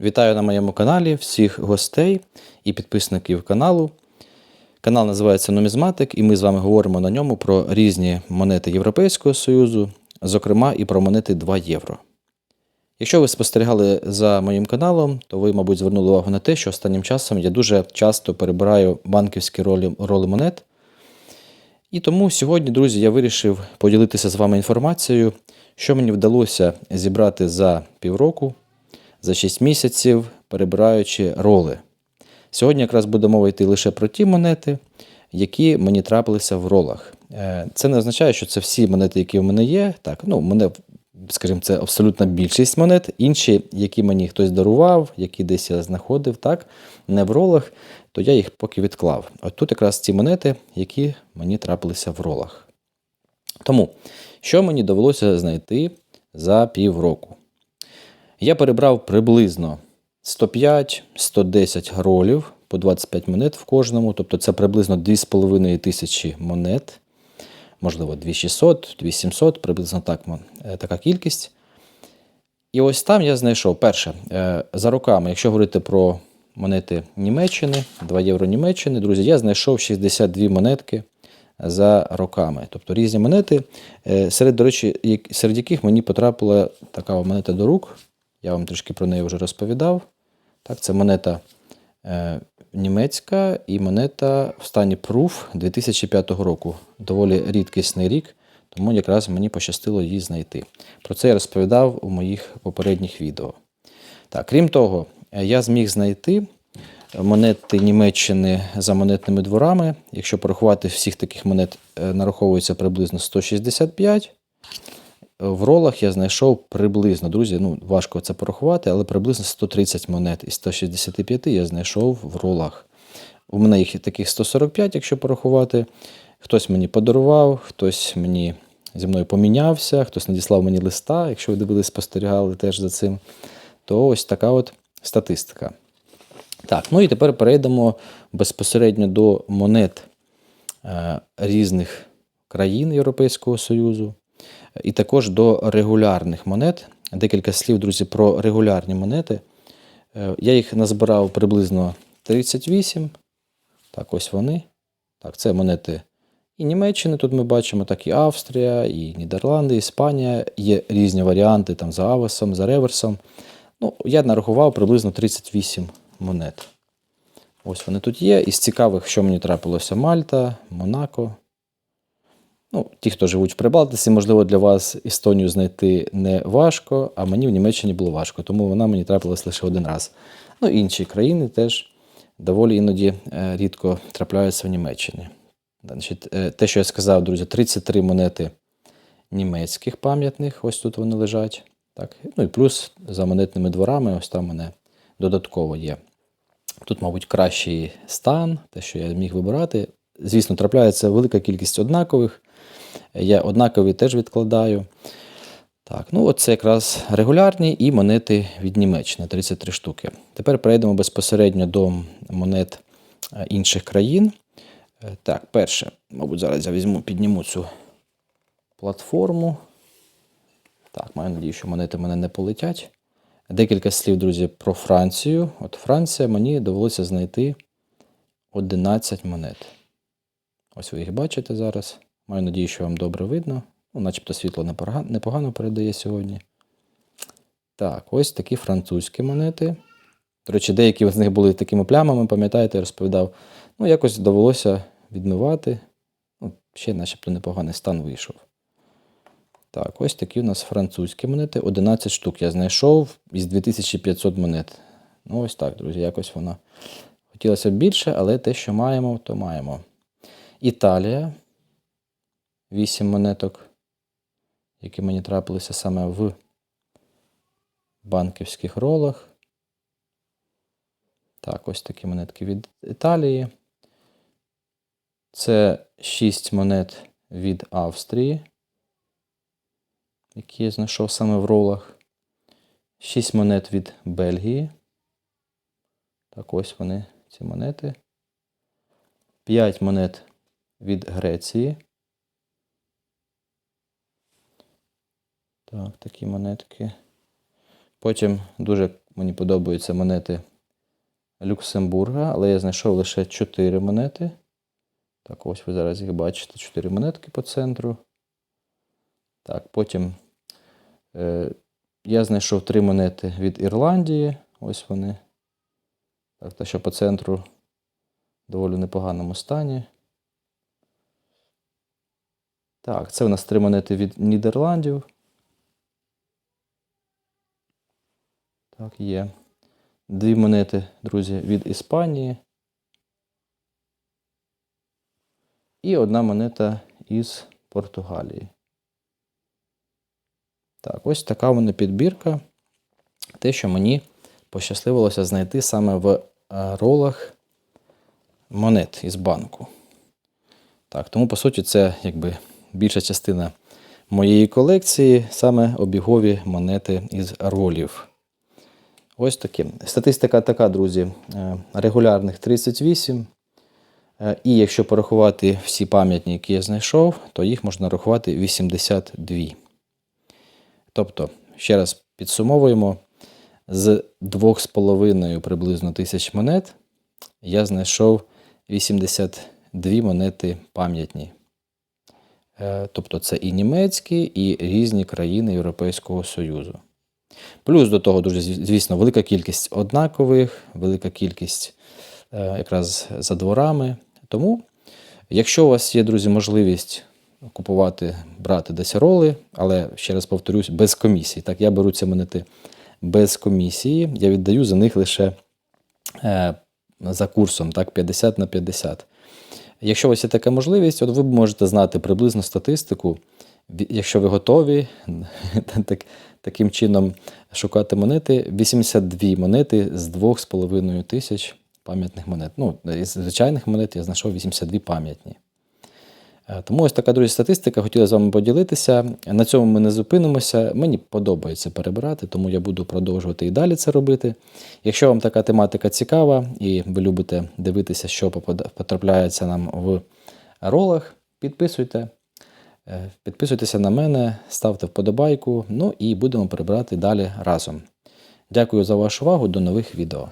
Вітаю на моєму каналі всіх гостей і підписників каналу. Канал називається Нумізматик, і ми з вами говоримо на ньому про різні монети Європейського Союзу, зокрема і про монети 2 євро. Якщо ви спостерігали за моїм каналом, то ви, мабуть, звернули увагу на те, що останнім часом я дуже часто перебираю банківські ролі, роли монет. І тому сьогодні, друзі, я вирішив поділитися з вами інформацією, що мені вдалося зібрати за півроку, за 6 місяців, перебираючи роли. Сьогодні якраз буде мова йти лише про ті монети, які мені трапилися в ролах. Е, Це не означає, що це всі монети, які в мене є. Так, ну, мене, скажімо, це абсолютна більшість монет. Інші, які мені хтось дарував, які десь я знаходив, так, не в ролах, то я їх поки відклав. От тут якраз ці монети, які мені трапилися в ролах. Тому, що мені довелося знайти за півроку? Я перебрав приблизно 105-110 ролів по 25 монет в кожному, тобто це приблизно 2,5 тисячі монет, можливо, 2600, 2700, приблизно так, е, така кількість. І ось там я знайшов перше, е, за роками, якщо говорити про монети Німеччини, 2 євро Німеччини, друзі, я знайшов 62 монетки за роками. Тобто різні монети, е, серед, до речі, серед яких мені потрапила така монета до рук. Я вам трішки про неї вже розповідав. Так, це монета е, німецька і монета в стані Proof 2005 року. Доволі рідкісний рік, тому якраз мені пощастило її знайти. Про це я розповідав у моїх попередніх відео. Так, крім того, е, я зміг знайти монети Німеччини за монетними дворами. Якщо порахувати всіх таких монет, е, нараховується приблизно 165. В ролах я знайшов приблизно, друзі, ну важко це порахувати, але приблизно 130 монет із 165 я знайшов в ролах. У мене їх таких 145, якщо порахувати. Хтось мені подарував, хтось мені зі мною помінявся, хтось надіслав мені листа, якщо ви дивились, спостерігали теж за цим. То ось така от статистика. Так, ну і тепер перейдемо безпосередньо до монет е, різних країн Європейського Союзу, і також до регулярних монет. Декілька слів, друзі, про регулярні монети. Е, Я їх назбирав приблизно 38. Так, ось вони. Так, це монети і Німеччини, тут ми бачимо, так і Австрія, і Нідерланди, Іспанія. Є різні варіанти там за авесом, за реверсом. Ну, я нарахував приблизно 38 монет. Ось вони тут є. Із цікавих, що мені трапилося, Мальта, Монако. Ну, ті, хто живуть в Прибалтиці, можливо, для вас Естонію знайти не важко, а мені в Німеччині було важко, тому вона мені трапилась лише один раз. Ну, інші країни теж доволі іноді е, рідко трапляються в Німеччині. Значить, е, те, що я сказав, друзі, 33 монети німецьких пам'ятних, ось тут вони лежать. Так. Ну і плюс за монетними дворами, ось там мене додатково є. Тут, мабуть, кращий стан, те, що я міг вибирати. Звісно, трапляється велика кількість однакових. Я однакові теж відкладаю. Так, ну от це якраз регулярні і монети від Німеччини 33 штуки. Тепер перейдемо безпосередньо до монет е, інших країн. Е, Так, перше, мабуть, зараз я візьму, підніму цю платформу. Так, маю надію, що монети мене не полетять. Декілька слів, друзі, про Францію. От Франція мені довелося знайти 11 монет. Ось ви їх бачите зараз. Маю надію, що вам добре видно. Ну, начебто світло непогано передає сьогодні. Так, ось такі французькі монети. До речі, деякі з них були такими плямами, пам'ятаєте, я розповідав. Ну, якось довелося відмивати. Ну, ще начебто непоганий стан вийшов. Так, ось такі у нас французькі монети. 11 штук я знайшов із 2500 монет. Ну, ось так, друзі, якось воно. Хотілося б більше, але те, що маємо, то маємо. Італія. 8 монеток, які мені трапилися саме в банківських ролах. Так, ось такі монетки від Італії. Це 6 монет від Австрії, які я знайшов саме в ролах. 6 монет від Бельгії. Так, ось вони, ці монети. 5 монет від Греції. Так, такі монетки. Потім дуже Мені подобаються монети Люксембурга, але я знайшов лише 4 монети. Так, ось ви зараз їх бачите. 4 монетки по центру. Так, потім е, я знайшов 3 монети від Ірландії. Ось вони. Так, та що по центру в доволі непоганому стані. Так, це у нас 3 монети від Нідерландів. Так, є. Дві монети, друзі, від Іспанії. І одна монета із Португалії. Так, ось така в мене підбірка. Те, що мені пощасливилося знайти саме в е, ролах монет із банку. Так, тому, по суті, це якби більша частина моєї колекції, саме обігові монети із ролів. Ось такі. Статистика така, друзі, е, регулярних 38. Е, І якщо порахувати всі пам'ятні, які я знайшов, то їх можна рахувати 82. Тобто, ще раз підсумовуємо, з 2,5 приблизно тисяч монет я знайшов 82 монети пам'ятні. Е, Тобто це і німецькі, і різні країни Європейського Союзу. Плюс до того, дуже, звісно, велика кількість однакових, велика кількість е, якраз за дворами. Тому, якщо у вас є, друзі, можливість купувати, брати десь роли, але ще раз повторюсь, без комісії. Так, я беру ці монети без комісії, я віддаю за них лише е, за курсом, так, 50 на 50. Якщо у вас є така можливість, от ви можете знати приблизно статистику, якщо ви готові так, таким чином шукати монети, 82 монети з 2,5 тисяч пам'ятних монет. Ну, із звичайних монет я знайшов 82 пам'ятні. Е, Тому ось така друзі статистика, хотіла з вами поділитися. На цьому ми не зупинимося. Мені подобається перебирати, тому я буду продовжувати і далі це робити. Якщо вам така тематика цікава і ви любите дивитися, що потрапляється нам в ролах, підписуйте. Е, Підписуйтеся на мене, ставте вподобайку, ну і будемо прибирати далі разом. Дякую за вашу увагу, до нових відео.